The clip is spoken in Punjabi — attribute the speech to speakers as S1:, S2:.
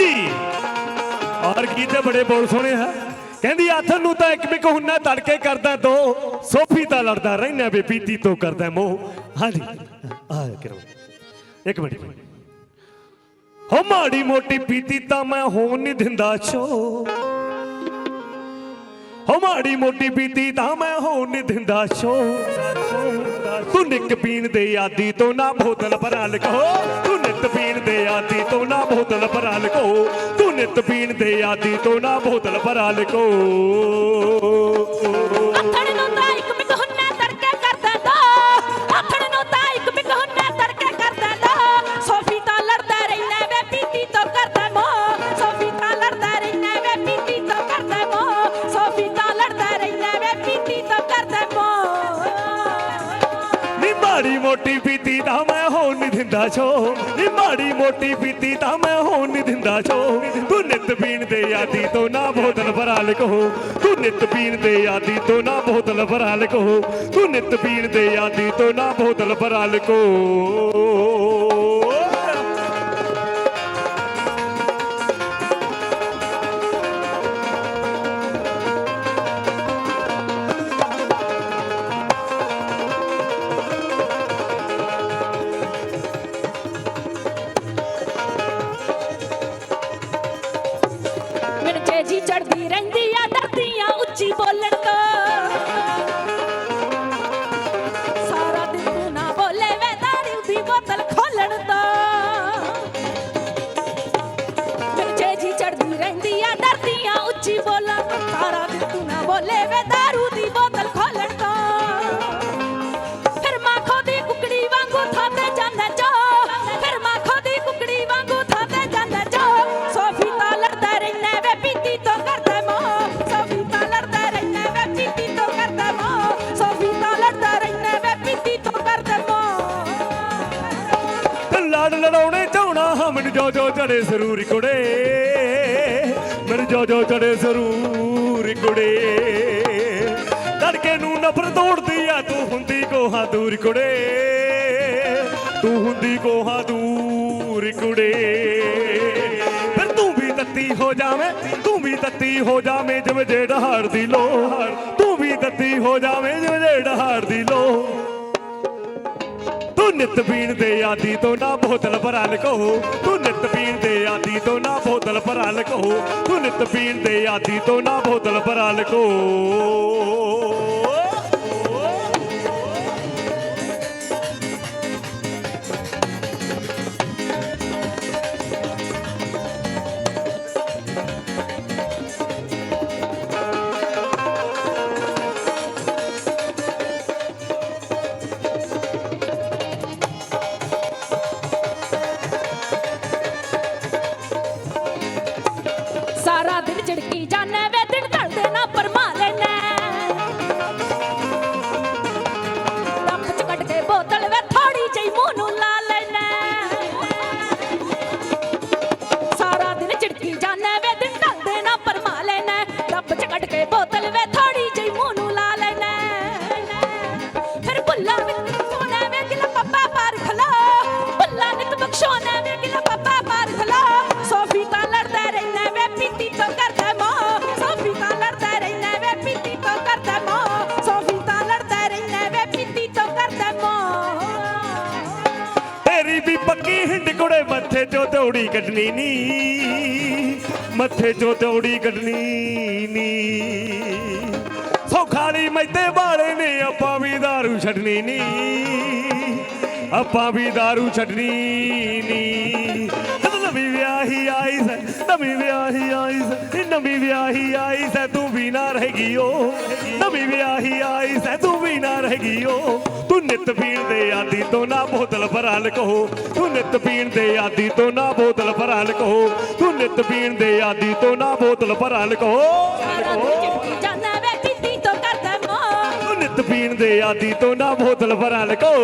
S1: ਹਾਂਜੀ ਔਰ ਗੀਤੇ ਬੜੇ ਬੋਲ ਸੋਹਣੇ ਹੈ ਕਹਿੰਦੀ ਆਥਨ ਨੂੰ ਤਾਂ ਇੱਕ ਬਿਕ ਹੁੰਨਾ ਤੜਕੇ ਕਰਦਾ ਦੋ, ਸੋਫੀ ਤਾਂ ਲੜਦਾ ਰਹਿਣਾ ਵੇ ਪੀਤੀ ਤੋਂ ਕਰਦਾ ਮੋਹ। ਹਾਂਜੀ ਆ ਕਰੋ। ਇੱਕ ਮਿੰਟ ਹੋ ਮਾੜੀ ਮੋਟੀ ਪੀਤੀ ਤਾਂ ਮੈਂ ਹੋਣ ਨਹੀਂ ਦਿੰਦਾ ਛੋ ਹੋ ਮਾੜੀ ਮੋਟੀ ਪੀਤੀ ਤਾਂ ਮੈਂ ਹੋਣ ਨਹੀਂ ਦਿੰਦਾ ਛੋ ਨਿੱਕ ਪੀਣ ਦੇ ਆਦੀ ਤੋਂ ਨਾ ਬੋਤਲ ਭਰਾ ਲਕੋ ਤੂੰ ਨਿੱਤ ਪੀਣ ਦੇ ਆਦੀ ਤੋਂ ਨਾ ਬੋਤਲ ਭਰਾ ਲਕੋ ਤੂੰ ਨਿੱਤ ਪੀਣ ਦੇ ਆਦੀ ਤੋਂ ਨਾ ਬੋਤਲ ਭਰਾ ਲਕੋ ਮਾੜੀ ਮੋਟੀ ਪੀਤੀ ਤਾਂ ਮੈਂ ਹੋਣ ਨਹੀਂ ਦਿੰਦਾ ਛੋ। ਨੀ ਮਾੜੀ ਮੋਟੀ ਪੀਤੀ ਤਾਂ ਮੈਂ ਹੋਣ ਨਹੀਂ ਦਿੰਦਾ ਛੋ। ਤੂੰ ਨਿੱਤ ਪੀਣ ਦੇ ਆਦੀ ਤੋਂ ਨਾ ਬੋਤਲ ਭਰਾ ਲਕੋ ਤੂੰ ਨਿੱਤ ਪੀਣ ਦੇ ਆਦੀ ਤੋਂ ਨਾ ਬੋਤਲ ਭਰਾ ਲਕੋ ਤੂੰ ਨਿੱਤ ਪੀਣ ਦੇ ਆਦੀ ਤੋਂ ਨਾ ਬੋਤਲ ਭਰਾ ਲਕੋ
S2: ਚੜਦੀ ਰਹਿੰਦੀ ਆ ਡਰਦੀਆਂ ਉੱਚੀ ਬੋਲਣ ਤੋਂ। ਤੇ
S1: ਚਾਉਣਾ ਹਾਂ, ਮੈਨੂੰ ਜੋ ਜੋ ਚੜੇ ਸਰੂਰ ਕੁੜੇ। ਮੈਨੂੰ ਜੋ ਜੋ ਚੜੇ ਸਰੂਰ ਕੁੜੇ। ਤੜਕੇ ਨੂੰ ਨਫ਼ਰਤ ਤੋੜਦੀ ਆ, ਤੂੰ ਹੁੰਦੀ ਕੋਹਾ ਦੂਰ ਕੁੜੇ। ਤੂੰ ਹੁੰਦੀ ਕੋਹਾ ਦੂਰ ਕੁੜੇ। ਫਿਰ ਤੂੰ ਵੀ ਤੱਤੀ ਹੋ ਜਾਵੇਂ, ਤੂੰ ਵੀ ਤੱਤੀ ਹੋ ਜਾਵੇਂ, ਜਿਵੇਂ ਜੇ ਡਹਾੜ ਦੀ ਲੋ ਤੂੰ ਵੀ ਤੱਤੀ ਹੋ ਜਾਵੇਂ, ਜਿਵੇਂ ਜੇ ਡਹਾੜ ਦੀ ਲੋ ਨਿਤ ਪੀਣ ਦੇ ਆਦੀ ਤੋਂ ਨਾ ਬੋਤਲ ਭਰਾ ਲਕੋ ਤੂੰ ਨਿਤ ਪੀਣ ਦੇ ਆਦੀ ਤੋਂ ਨਾ ਬੋਤਲ ਭਰਾ ਲਕੋ ਤੂੰ ਨਿਤ ਪੀਣ ਦੇ ਆਦੀ ਤੋਂ ਨਾ ਬੋਤਲ ਭਰਾ ਲਕੋ ਮੱਥੇ ਚੋਂ ਦੌੜੀ ਕੱਢਣੀ ਨੀ ਮੱਥੇ ਚੋਂ ਦੌੜੀ ਕੱਢਣੀ ਨੀ ਸੌਖਾਲੀ ਮੈਦੇ ਵਾਲੇ ਨੇ ਆਪਾਂ ਵੀ दारू ਛੱਡਣੀ ਨੀ ਆਪਾਂ ਵੀ दारू ਛੱਡਣੀ ਨੀ ਜਦੋਂ ਨਵੀਂ ਵਿਆਹੀ ਆਈ ਸੈ ਨਵੀਂ ਵਿਆਹੀ ਆਈ ਸੈ ਨਵੀਂ ਵਿਆਹੀ ਆਈ ਸੈ ਤੂੰ ਵੀ ਨਾ ਰਹੇਗੀ ਓ ਨਵੀਂ ਵਿਆਹੀ ਆਈ ਸੈ ਤੂੰ ਵੀ ਨਾ ਰਹੇਗੀ ਓ ਤੂੰ ਨਿਤ ਪੀਣ ਦੇ ਆਦੀ ਤੋਂ ਨਾ ਬੋਤਲ ਭਰਾ ਲਕੋ ਤੂੰ ਨਿਤ ਪੀਣ ਦੇ ਆਦੀ ਤੋਂ ਨਾ ਬੋਤਲ ਭਰਾ ਲਕੋ ਤੂੰ ਨਿਤ ਪੀਣ ਦੇ ਆਦੀ ਤੋਂ ਨਾ ਬੋਤਲ ਭਰਾ ਲਕੋ
S2: ਪੀਤੀ
S1: ਤੋਂ ਨਿਤ ਪੀਣ ਦੇ ਆਦੀ ਤੋਂ ਨਾ ਬੋਤਲ ਭਰਾ ਲਕੋ